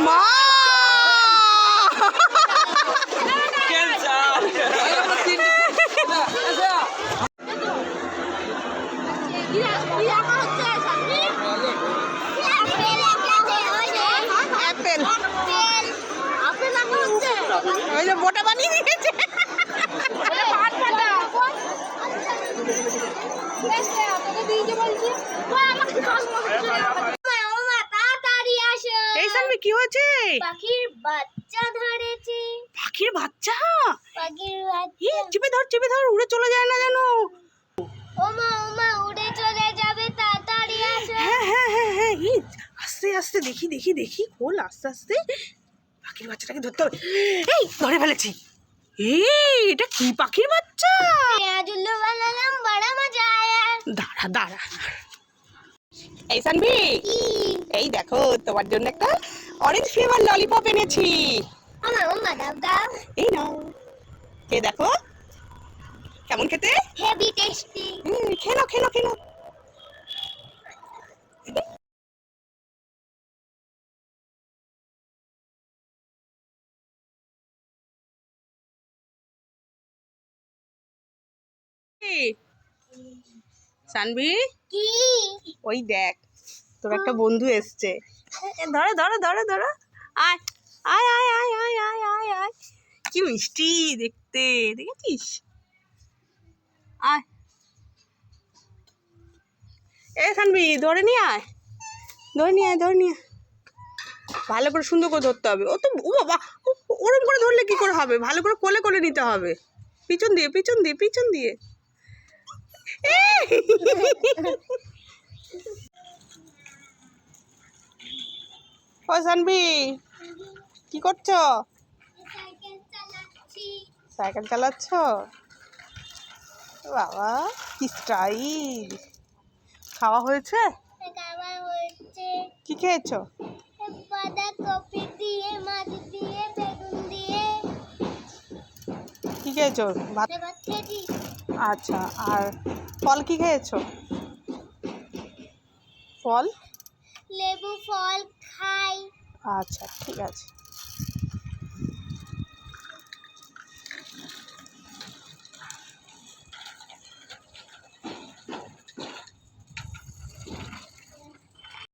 Mom! Apple. ওই যে মোটা বানিয়ে দিয়েছে। এই সামনে কি হয়েছে? পাখির বাচ্চা? ধরেছি পাখির বাচ্চা। পাখির বাচ্চা। চিপে ধর চিপে ধর উড়ে চলে যায় না যেন। আস্তে আস্তে দেখি দেখি দেখি খোল আস্তে আস্তে। পাখির বাচ্চাটাকে ধরতে হবে। এই ধরে ফেলেছি। এই এটা কি পাখির বাচ্চা? দাঁড়া দাঁড়া। এই সানবি এই দেখো তোমার জন্য একটা অরেঞ্জ ফ্লেভার ললিপপ এনেছি। এই নাও। এই দেখো কেমন খেতে? হেভি টেস্টি হুম, খেলো খেলো। খেলো সানভি? কি? ওই দেখ তোর একটা বন্ধু এসছে। ধরো ধরো ধরো ধরো। আয় আয় আয় আয় আয় আয় আয় আয়। কি মিষ্টি দেখতে দেখেছিস? আয়। এ সানবি ধরে নিয়ে আয়। ধরে নিয়ে আয় ধরে নিয়ে ভালো করে সুন্দর করে ধরতে হবে। ও তো ও বাবা ও- ওরম করে ধরলে কি করে হবে? ভালো করে কোলে কোলে নিতে হবে। পিছন দিয়ে পিছন দিয়ে পিছন দিয়ে! ও সানবি কি করছ? সাইকেল চালাচ্ছি? বাবা, কি স্টাইল। খাওয়া হয়েছে? কি খেয়েছো? কি খেয়েছো? ভাত খেয়েছি আচ্ছা আর ফল কি খেয়েছো? ফল? লেবু ফল খাই। আচ্ছা ঠিক আছে।